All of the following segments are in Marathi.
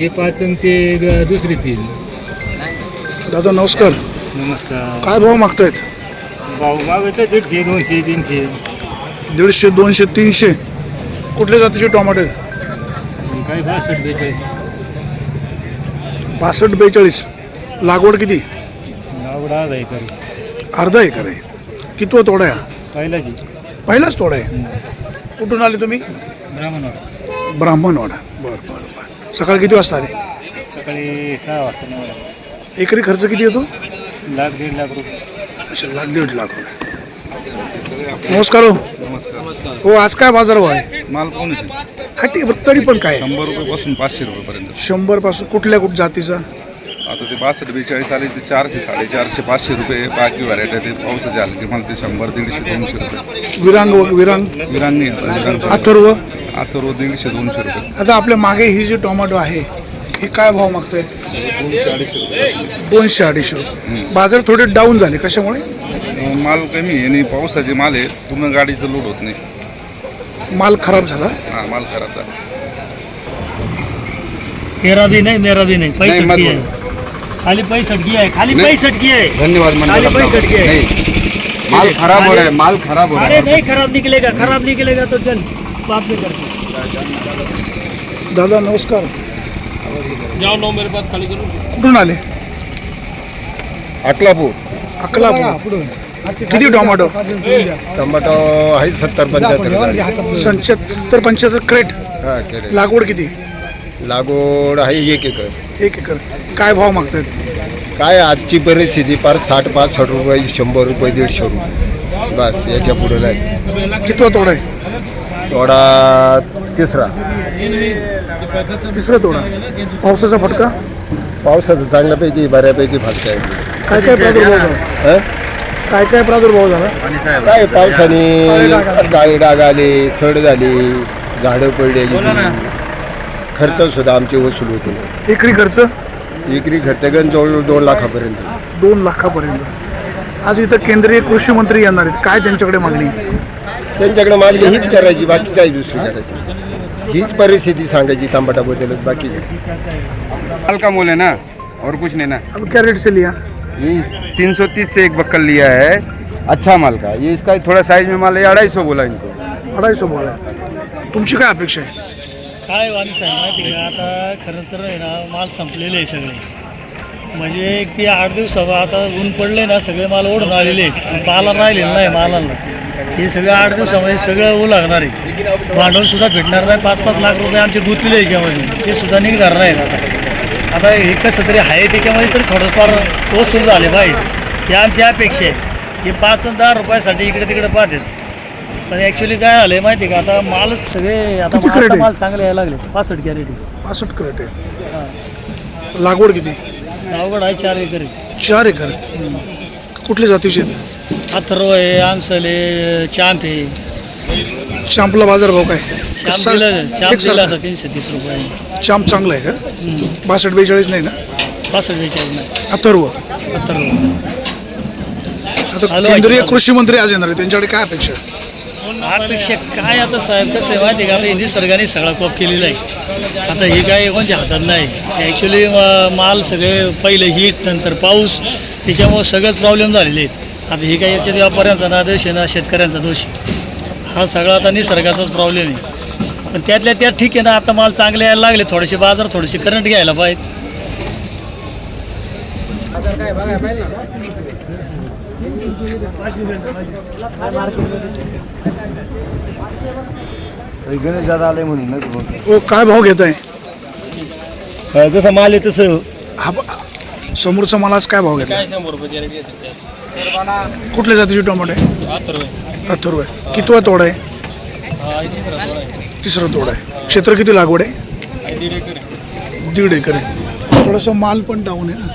हे पाच आणि ते ग- दुसरी तीन. दादा नमस्कार. नमस्कार. काय भाव मागतायत? भाऊ मागायचं दीडशे दोनशे तीनशे. दीडशे दोनशे तीनशे. कुठल्या जातीचे टोमॅटो आहेत? आणि काही बासष्ट बेचाळीस. पासष्ट बेचाळीस. लागवड किती? आवडा आहे. करी अर्धा एकर आहे. कितवा तोडा आहे पहिलाची. पहिलाच तोडा आहे? कुठून आले तुम्ही? ब्राह्मणवाडा. ब्राह्मणवाडा. बरं बरं बरं. सकाळी किती वाजता आले? सकाळी सहा वाजता निघाला. एकरी खर्च किती येतो? लाख दीड लाख रुपये. अच्छा लाख दीड लाख रुपये. नमस्कार हो. नमस्कार. हो आज काय बाजार आहे? माल पाहून हा ठीक आहे, तरी पण काय? आहे? शंभर रुपयापासून पाचशे रुपयेपर्यंत शंभरपासून कुठल्या कुठ जातीचा? आता ते बासष्ट बेचाळीस आले ते चारशे साडेचारशे पाचशे रुपये बाकी व्हरायटी ते पावसाचे आले ते मला ते शंभर दीडशे दोनशे रुपये. विरांग व- विरांग? विरांनी विरांग अथर्व? अथर्व दीडशे दोनशे रुपये. आता आपल्या मागे ही जी टोमॅटो आहे हे काय भाव मागतायत दोनशे अडीचशे रुपये. दोनशे अडीचशे रुपये. बाजार थोडे डाऊन झाले कशामुळे? अं, माल कमी आहे आणि पावसाचे माल आहे पूर्ण गाडीचं लोड होत नाही. माल खराब झाला? हा माल खराब झाला. तेरा भी नहीं मेरा भी नहीं. पैंसठ मत की बोलो। है खाली पैंसठ की है खाली नहीं। पैंसठ की है धन्यवाद खाली पैंसठ की है माल खराब हो रहा है माल खराब हो रहा अरे है नहीं खराब निकलेगा खराब निकलेगा तो चल. बात नहीं करते। दादा नमस्कार। जाओ नो मेरे पास खाली करो। कुठून आले? अकलापूर। अकलापूर. किती टोमॅटो? टमाटो आहे सत्तर पंच्याहत्तर संच्याहत्तर पंच्याहत्तर क्रेट. हा केले लागवड किती? लागवड आहे एक एकर. एक एकर. काय भाव मागतायत? काय आजची परिस्थिती? फार साठ पासष्ट रुपये शंभर रुपये दीडशे रुपये. बस याच्यापुढे नाही. कितवा तोडा तिसरा. तिसरा तोडा. पावसाचा फटका? पावसाचं चांगल्यापैकी बऱ्यापैकी फाटका आहे. काय काय प्रादुर्भाव झाला? हं? काय काय प्रादुर्भाव झाला? काय पावसाने काळी डाग आले सड झाली झाडं पडले खर्च सुद्धा आमचे वसूल होते नाही. एकरी खर्च? विक्री खर्च गण जवळ दोन लाखापर्यंत. दोन लाखापर्यंत. आज इथं केंद्रीय कृषी मंत्री येणार आहेत. काय त्यांच्याकडे मागणी? त्यांच्याकडे मागणी हीच करायची बाकी काही दुसरी करायची. हीच परिस्थिती सांगायची तांबटाबद्दलच बाकी काही. माल का मोल है ना? और कुछ नहीं ना? अब क्या रेट से लिया? ये तीन सौ तीस से एक बक्कल लिया है। अच्छा माल का। ये इसका थोड़ा साइज में माल है अढ़ाई सौ बोला इनको। अडायसो बोला तुमची काय अपेक्षा आहे? काय वाणी साहेब माहिती का? आता खरं तर आहे ना माल संपलेले आहे सगळे. म्हणजे एक ते आठ दिवस आता ऊन पडले ना सगळे माल ओढून आलेले आहेत. माला राहिलेलं नाही मालाला. हे सगळं आठ दिवसामध्ये सगळं ऊ लागणार आहे. भांडवल सुद्धा भेटणार नाही. पाच पाच लाख रुपये आमचे गुंतलेले याच्यामध्ये. ते सुद्धा निघणार नाहीत आता. आता हे कसं तरी आहे त्याच्यामध्ये तर थोडंफार वसूल झाले पाहिजे. ही आमची अपेक्षा आहे. हे पाच दहा रुपयासाठी इकडे तिकडे पाहतात पण ॲक्च्युली काय झालं माहिती आहे का? आता मालच सगळे आता? माल चांगले यायला लागले. पासष्ट कॅरेटी पासष्ट क्रेट आहे. लागवड किती? अवघड आहे चार एकर. चार एकर. कुठल्या जातीचे आहेत? अथर्व आहे अंसल आहे चांप आहे चांपला बाजार भाव काय एक सारखा. तीनशे तीस रुपये चांप चांगला आहे का? बासष्ट बेचाळीस नाही ना? पासष्ट बेचाळीस नाही. अथर्व. अथर्व. आता आहे, केंद्रीय. कृषी मंत्री आज येणार आहे त्यांच्याकडे काय अपेक्षा? आहे? आठपेक्षा काय आता साहेब? कसं आहे माहिती आहे का? आता हे निसर्गाने सगळा कोप केलेला आहे. आता हे काय कोणत्या हातात नाही. ॲक्च्युली माल सगळे पहिले हीट नंतर पाऊस. त्याच्यामुळे सगळेच प्रॉब्लेम झालेले आहेत. आता हे काय याच्यात व्यापाऱ्यांचा ना दोष आहे ना शेतकऱ्यांचा दोष. आहे. हा सगळा आता निसर्गाचाच प्रॉब्लेम आहे. पण त्यातल्या त्यात ठीक आहे ना आता माल चांगले यायला लागले थोडेसे बाजार थोडेसे करंट घ्यायला पाहिजे हो काय भाव घेत आहे जसं माल आहे तसं. हा समोरचा मला आज काय भाव घेतला कुठल्या जातीचे टोमॅटो आहे? अथर्व आहे. कितवा तोडा आहे? तिसरा तोडा आहे. क्षेत्र किती लागवड आहे? दीड एकर आहे. थोडासा माल पण डाऊन आहे ना.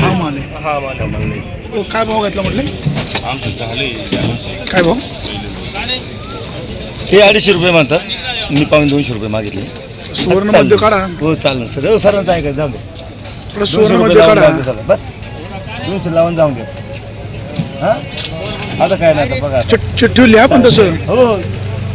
हा माल आहे. हो, काय भाव घेतला म्हटले? काय भाव? ते अडीचशे रुपये म्हणतात. मी पाहून दोनशे रुपये मागितले. सुवर्णमध्ये काढा. हो चालेल सर हो सरांचं आहे का जाऊ दे. सुवर्णमध्ये काढा. बस. लावून जाऊन दे हा? आता काय नाही आता बघा चिट- चिठ्ठी लिहा पण तसं. हो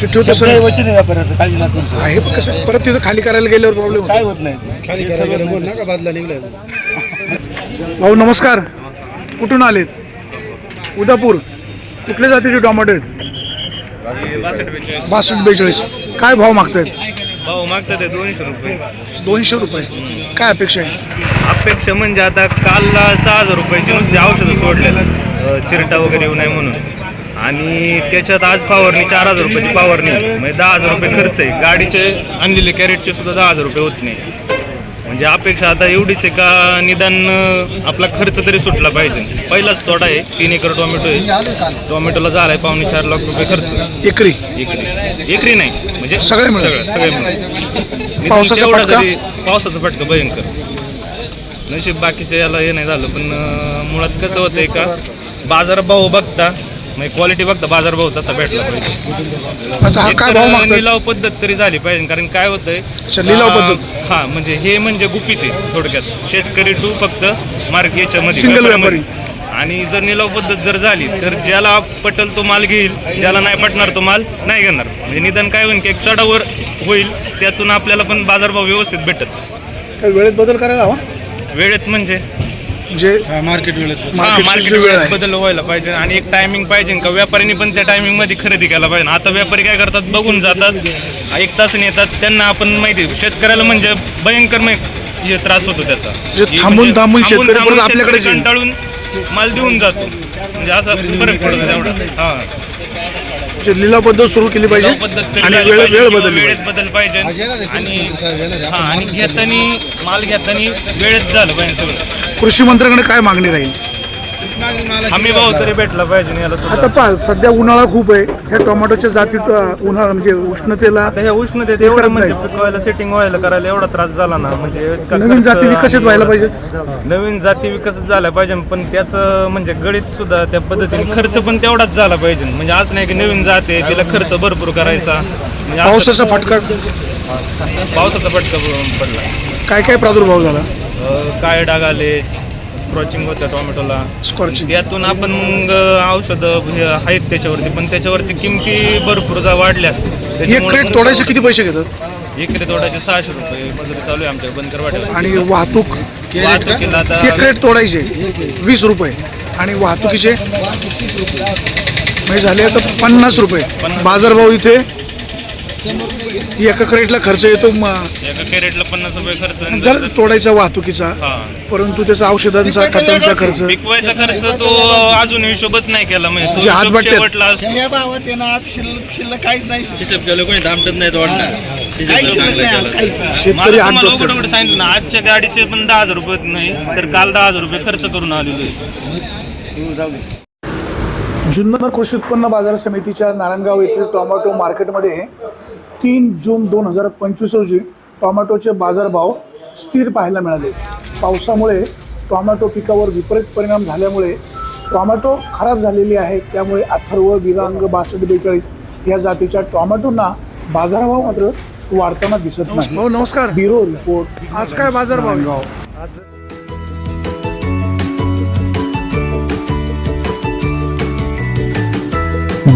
चिठ्ठी शब्द तसं. वचन आहे व्यापाऱ्याचं काळजी नका करू. सर. आहे पण कसं परत तिथं खाली करायला गेल्यावर प्रॉब्लेम काय होत नाही. भाऊ नमस्कार. कुठून आलेत? उदापूर. कुठल्या जातीचे टोमॅटो आहेत? बासष्ट बेचाळीस. काय भाव मागतायत? भाऊ मागतात ते दोनशे रुपये. दोनशे रुपये. काय अपेक्षा आहे? अपेक्षा म्हणजे आता कालला सहा हजार रुपयाची नुसती औषधं सोडलेलं. चिरटा वगैरे येऊ नये म्हणून. आणि त्याच्यात आज फवारणी चार हजार रुपयाची फवारणी. म्हणजे दहा हजार रुपये खर्च आहे. गाडीचे आणलेले कॅरेटचे सुद्धा दहा हजार रुपये होत नाही. म्हणजे अपेक्षा आता एवढीच आहे का निदान आपला खर्च तरी सुटला पाहिजे. पहिलाच तोडा आहे तीन एकर टोमॅटो आहे. टोमॅटोला झालाय पावणे चार लाख रुपये खर्च. एकरी? एकरी. एकरी नाही म्हणजे सगळे मिळून? सगळं पावसाचा तेवढा फटका? तरी पावसाचा फटका भयंकर. नशीब बाकीचे याला हे नाही झालं पण अं, मुळात कसं होतंय का बाजारभाव बघता म्हणजे क्वालिटी बघता बाजारभाव तसा भेटला पाहिजे. आता हा काय लिलाव पद्धत तरी झाली पाहिजे कारण काय होतंय? अच्छा, लिलाव अं, पद्धत. हा म्हणजे हे म्हणजे गुपित आहे थोडक्यात. शेतकरी टू फक्त मार्क याच्यामध्ये Single. आणि जर निलाव पद्धत जर झाली तर ज्याला पटल तो माल घेईल ज्याला नाही पटणार तो माल नाही घेणार. म्हणजे निदान काय होईल की एक चढावर होईल त्यातून आपल्याला पण बाजारभाव व्यवस्थित भेटत. काही वेळेत बदल करायला हवा? वेळेत म्हणजे? म्हणजे मार्केट वेळेत हा, मार्केट वेळ बदल व्हायला पाहिजे आणि एक टायमिंग पाहिजे. का व्यापाऱ्यांनी पण त्या टायमिंगमध्ये खरेदी केला पाहिजे. आता व्यापारी काय करतात? बघून जातात. एक तासाने येतात. त्यांना आपण माहिती शेतकऱ्याला म्हणजे भयंकर हे त्रास होतो त्याचा. म्हणजे थांबून- थांबून शेतकरी येईल. कंटाळून माल देऊन जातो. म्हणजे असा फरक पडतो तेवढा. हा. लिलाव पद्धत सुरू केली पाहिजे आणि वेळ वेळ बदलली वेळेत. बदल पाहिजे. आणि हा आणि घेताना माल घेताना वेळेत झालं पाहिजे सगळं. कृषी मंत्र्याकडे काय मागणी राहील? हमी भाव तरी भेटला पाहिजे याला सुद्धा. आता पहा सध्या उन्हाळा खूप आहे. ह्या टोमॅटोच्या जाती उन्हाळा म्हणजे उष्णतेला आता ह्या उष्णतेत सेट एवढं करत म्हणजे नाही. पिकवायला सेटिंग व्हायला करायला एवढा त्रास झाला ना म्हणजे इतका नवीन खर्च जाती विकसित आणि व्हायला पाहिजेत नवीन जाती विकसित झाल्या पाहिजे पण त्याचं म्हणजे गणित सुद्धा त्या पद्धतीने खर्च पण तेवढाच झाला पाहिजे. म्हणजे असं नाही की नवीन जाते तिला खर्च भरपूर करायचा. म्हणजे असं- पावसाचा फटका? पावसाचा फटका पडला. काय काय प्रादुर्भाव झाला? अं, काळे डाग आले स्क्रॉचिंग होतं टोमॅटोला स्कॉर्चिंग त्यातून आपण मग औषधं हे आहेत त्याच्यावरती पण त्याच्यावरती किमती भरपूर जा वाढल्या. एक त्याच्यामुळे क्रेट मग- तोडायचे किती पैसे घेतात? एकरी तोडाचे सहाशे रुपये मजुरी चालू आहे आमच्या बनकर वाट्याला आणि वाहतूक वाहतुकीला आता एक क्रेट तोडायचे वीस रुपये. आणि वाहतुकीचे? म्हणजे झाले आता पन्नास रुपये. बाजारभाव इथे एका क्रेटला खर्च येतो म- एका कॅरेटला पन्नास रुपये खर्च आणि जर तोडायचा वाहतुकीचा हा परंतु त्याचा औषधांचा खतांचा खर्च पिकवायचा खर्च तो अजून हिशोबच नाही केला म्हणजे तो म्हणजे हात हिशोब वाटतात. शेवटला असतो. या भावात ना आज शिल्लक शिल्लक काहीच नाही हिशोब केलं कोणी दामटत नाही तोडणार काहीच शिल्लक नाही आज काहीच नाही. शेतकरी मला तुम्हाला. उघड सांगितलं ना आजच्या गाडीचे पण दहा हजार रुपये नाही तर काल दहा हजार रुपये खर्च करून आलेलो आहे तू जाऊ दे जुन्नर कृषी उत्पन्न बाजार समितीच्या नारायणगाव येथील टोमॅटो मार्केटमध्ये तीन जून दोन हजार पंचवीस रोजी टोमॅटोचे बाजारभाव स्थिर पाहायला मिळाले. पावसामुळे टोमॅटो पिकावर विपरीत परिणाम झाल्यामुळे टोमॅटो खराब झालेली आहेत त्यामुळे अथर्व विरांग बासष्ट बेचाळीस या जातीच्या टोमॅटोंना बाजारभाव मात्र वाढताना दिसत नाही. हो नमस्कार. Bureau report. आज काय बाजारभाव